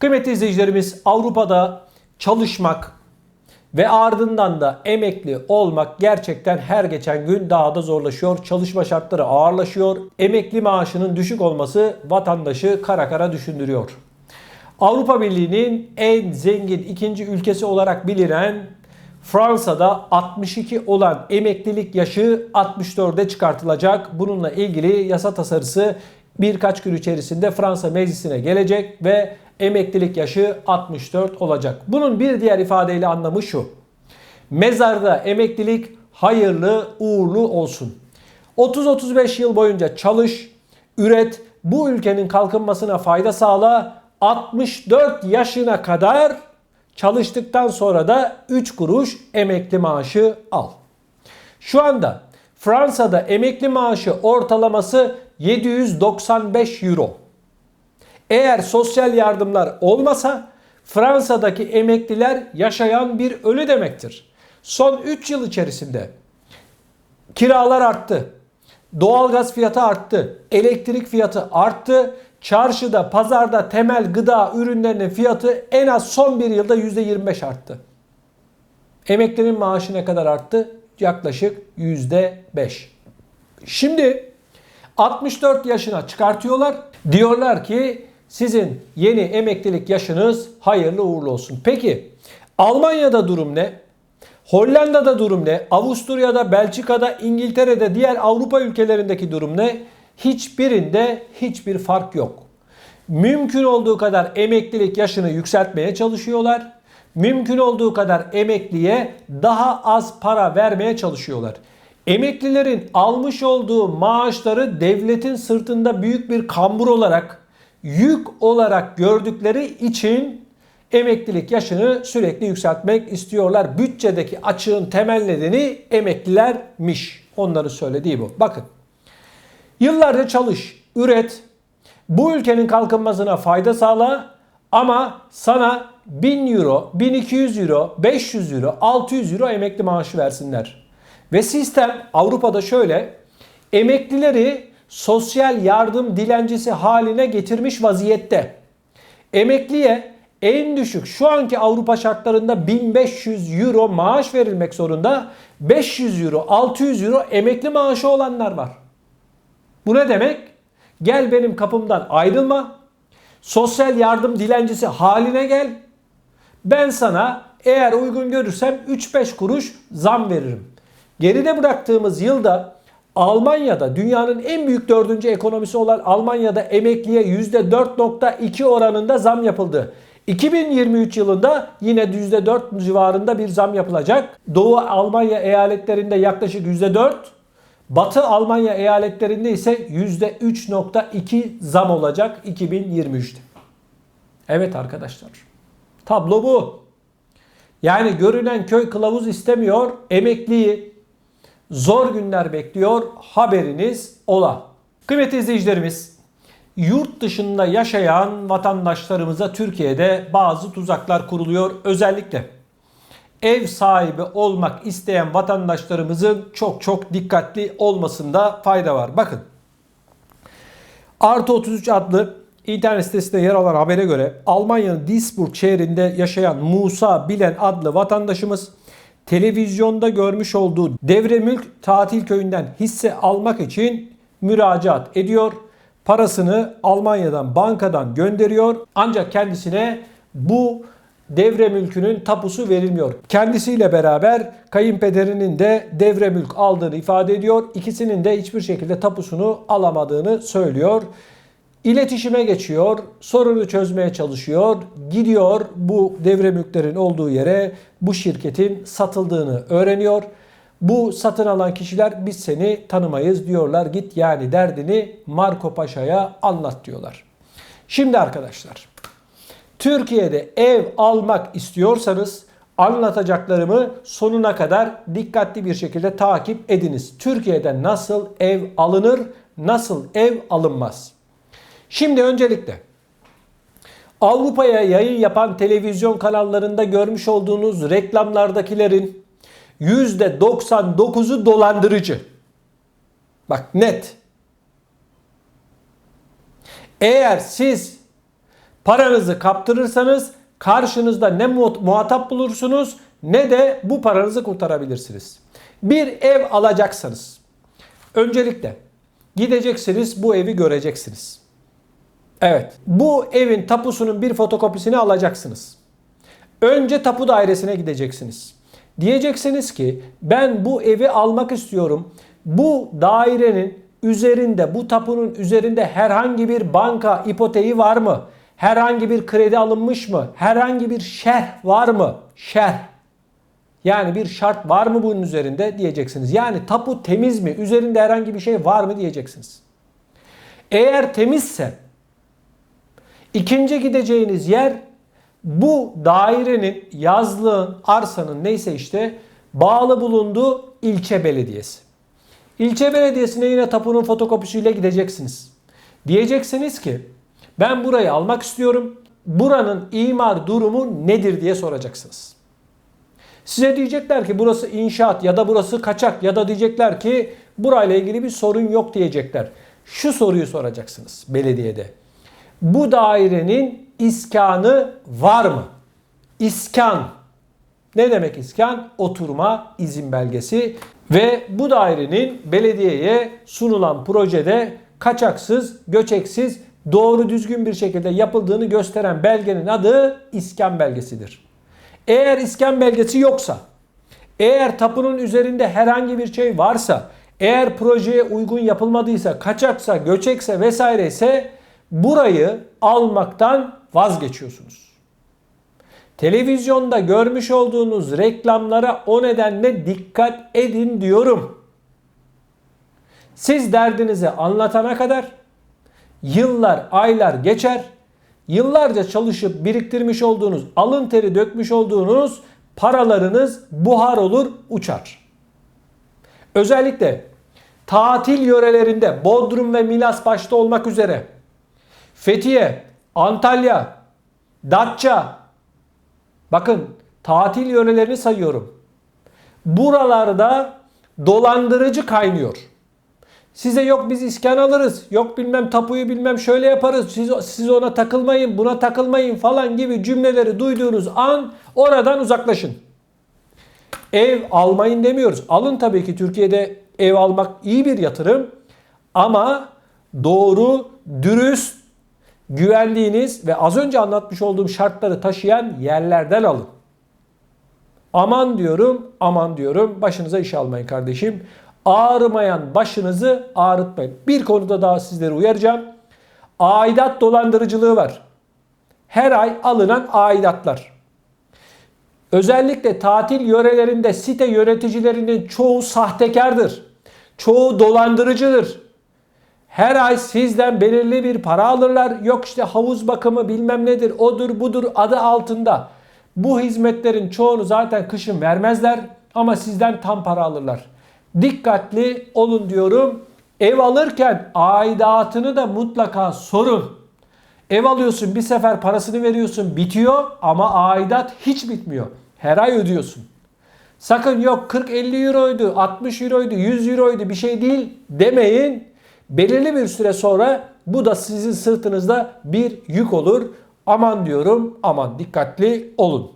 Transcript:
Kıymetli izleyicilerimiz Avrupa'da çalışmak ve ardından da emekli olmak gerçekten her geçen gün daha da zorlaşıyor. Çalışma şartları ağırlaşıyor. Emekli maaşının düşük olması vatandaşı kara kara düşündürüyor. Avrupa Birliği'nin en zengin ikinci ülkesi olarak bilinen Fransa'da 62 olan emeklilik yaşı 64'e çıkartılacak. Bununla ilgili yasa tasarısı birkaç gün içerisinde Fransa meclisine gelecek ve emeklilik yaşı 64 olacak. Bunun bir diğer ifadeyle anlamı şu. Mezarda emeklilik hayırlı uğurlu olsun. 30-35 yıl boyunca çalış, üret, bu ülkenin kalkınmasına fayda sağla. 64 yaşına kadar çalıştıktan sonra da 3 kuruş emekli maaşı al. Şu anda Fransa'da emekli maaşı ortalaması 795 euro. Eğer sosyal yardımlar olmasa Fransa'daki emekliler yaşayan bir ölü demektir. Son 3 yıl içerisinde kiralar arttı. Doğalgaz fiyatı arttı. Elektrik fiyatı arttı. Çarşıda, pazarda temel gıda ürünlerinin fiyatı en az son bir yılda %25 arttı. Emeklinin maaşı ne kadar arttı? Yaklaşık %5. Şimdi 64 yaşına çıkartıyorlar. Diyorlar ki sizin yeni emeklilik yaşınız hayırlı uğurlu olsun. Peki Almanya'da durum ne? Hollanda'da durum ne? Avusturya'da, Belçika'da, İngiltere'de, diğer Avrupa ülkelerindeki durum ne? Hiçbirinde hiçbir fark yok. Mümkün olduğu kadar emeklilik yaşını yükseltmeye çalışıyorlar. Mümkün olduğu kadar emekliye daha az para vermeye çalışıyorlar. Emeklilerin almış olduğu maaşları devletin sırtında büyük bir kambur olarak, yük olarak gördükleri için emeklilik yaşını sürekli yükseltmek istiyorlar. Bütçedeki açığın temel nedeni emeklilermiş. Onların söylediği bu. Bakın. Yıllarca çalış, üret, bu ülkenin kalkınmasına fayda sağla ama sana 1000 euro, 1200 euro, 500 euro, 600 euro emekli maaşı versinler. Ve sistem Avrupa'da şöyle emeklileri sosyal yardım dilencisi haline getirmiş vaziyette. Emekliye en düşük şu anki Avrupa şartlarında 1500 euro maaş verilmek zorunda. 500 euro, 600 euro emekli maaşı olanlar var. Bu ne demek? Gel benim kapımdan ayrılma. Sosyal yardım dilencisi haline gel. Ben sana eğer uygun görürsem 3-5 kuruş zam veririm. Geride bıraktığımız yılda Almanya'da dünyanın en büyük dördüncü ekonomisi olan Almanya'da emekliye %4.2 oranında zam yapıldı. 2023 yılında yine %4 civarında bir zam yapılacak. Doğu Almanya eyaletlerinde yaklaşık %4, Batı Almanya eyaletlerinde ise %3.2 zam olacak 2023'te. Evet arkadaşlar. Tablo bu. Yani görünen köy kılavuz istemiyor. Emekliyi zor günler bekliyor. Haberiniz ola. Kıymetli izleyicilerimiz, yurt dışında yaşayan vatandaşlarımıza Türkiye'de bazı tuzaklar kuruluyor. Özellikle ev sahibi olmak isteyen vatandaşlarımızın çok çok dikkatli olmasında fayda var. Bakın. Artı 33 adlı internet sitesinde yer alan habere göre Almanya'nın Duisburg şehrinde yaşayan Musa Bilen adlı vatandaşımız televizyonda görmüş olduğu Devremülk tatil köyünden hisse almak için müracaat ediyor. Parasını Almanya'dan bankadan gönderiyor. Ancak kendisine bu devre mülkünün tapusu verilmiyor. Kendisiyle beraber kayınpederinin de devre mülk aldığını ifade ediyor. İkisinin de hiçbir şekilde tapusunu alamadığını söylüyor. İletişime geçiyor, sorunu çözmeye çalışıyor, gidiyor bu devre mülklerin olduğu yere bu şirketin satıldığını öğreniyor. Bu satın alan kişiler biz seni tanımayız diyorlar. Git yani derdini Marco Paşa'ya anlat diyorlar. Şimdi arkadaşlar Türkiye'de ev almak istiyorsanız anlatacaklarımı sonuna kadar dikkatli bir şekilde takip ediniz. Türkiye'de nasıl ev alınır, nasıl ev alınmaz? Şimdi öncelikle Avrupa'ya yayın yapan televizyon kanallarında görmüş olduğunuz reklamlardakilerin %99'u dolandırıcı. Bak net. Eğer siz Paranızı kaptırırsanız karşınızda ne mu- muhatap bulursunuz ne de bu paranızı kurtarabilirsiniz. Bir ev alacaksanız öncelikle gideceksiniz bu evi göreceksiniz. Evet. Bu evin tapusunun bir fotokopisini alacaksınız. Önce tapu dairesine gideceksiniz. Diyeceksiniz ki ben bu evi almak istiyorum. Bu dairenin üzerinde, bu tapunun üzerinde herhangi bir banka ipoteği var mı? Herhangi bir kredi alınmış mı? Herhangi bir şerh var mı? Şerh. Yani bir şart var mı bunun üzerinde diyeceksiniz. Yani tapu temiz mi? Üzerinde herhangi bir şey var mı diyeceksiniz. Eğer temizse İkinci gideceğiniz yer bu dairenin, yazlığın, arsanın neyse işte bağlı bulunduğu ilçe belediyesi. İlçe belediyesine yine tapunun fotokopisiyle gideceksiniz. Diyeceksiniz ki ben burayı almak istiyorum. Buranın imar durumu nedir diye soracaksınız. Size diyecekler ki burası inşaat ya da burası kaçak ya da diyecekler ki burayla ilgili bir sorun yok diyecekler. Şu soruyu soracaksınız belediyede. Bu dairenin iskanı var mı? İskan. Ne demek iskan? Oturma izin belgesi ve bu dairenin belediyeye sunulan projede kaçaksız, göçeksiz, doğru düzgün bir şekilde yapıldığını gösteren belgenin adı iskan belgesidir. Eğer iskan belgesi yoksa, eğer tapunun üzerinde herhangi bir şey varsa, eğer projeye uygun yapılmadıysa, kaçaksa, göçekse vesaire ise burayı almaktan vazgeçiyorsunuz. Televizyonda görmüş olduğunuz reklamlara o nedenle dikkat edin diyorum. Siz derdinizi anlatana kadar yıllar, aylar geçer. Yıllarca çalışıp biriktirmiş olduğunuz, alın teri dökmüş olduğunuz paralarınız buhar olur, uçar. Özellikle tatil yörelerinde Bodrum ve Milas başta olmak üzere Fethiye, Antalya, Datça. Bakın tatil yörelerini sayıyorum. Buralarda dolandırıcı kaynıyor. Size yok biz iskan alırız. Yok bilmem tapuyu bilmem şöyle yaparız. Siz, siz ona takılmayın buna takılmayın falan gibi cümleleri duyduğunuz an oradan uzaklaşın. Ev almayın demiyoruz. Alın tabii ki Türkiye'de ev almak iyi bir yatırım. Ama doğru, dürüst, güvendiğiniz ve az önce anlatmış olduğum şartları taşıyan yerlerden alın. Aman diyorum, aman diyorum. Başınıza iş almayın kardeşim. Ağrımayan başınızı ağrıtmayın. Bir konuda daha sizleri uyaracağım. Aidat dolandırıcılığı var. Her ay alınan aidatlar. Özellikle tatil yörelerinde site yöneticilerinin çoğu sahtekardır. Çoğu dolandırıcıdır. Her ay sizden belirli bir para alırlar. Yok işte havuz bakımı bilmem nedir, odur budur adı altında. Bu hizmetlerin çoğunu zaten kışın vermezler ama sizden tam para alırlar. Dikkatli olun diyorum. Ev alırken aidatını da mutlaka sorun. Ev alıyorsun bir sefer parasını veriyorsun bitiyor ama aidat hiç bitmiyor. Her ay ödüyorsun. Sakın yok 40-50 euroydu, 60 euroydu, 100 euroydu bir şey değil demeyin. Belirli bir süre sonra bu da sizin sırtınızda bir yük olur. Aman diyorum aman dikkatli olun.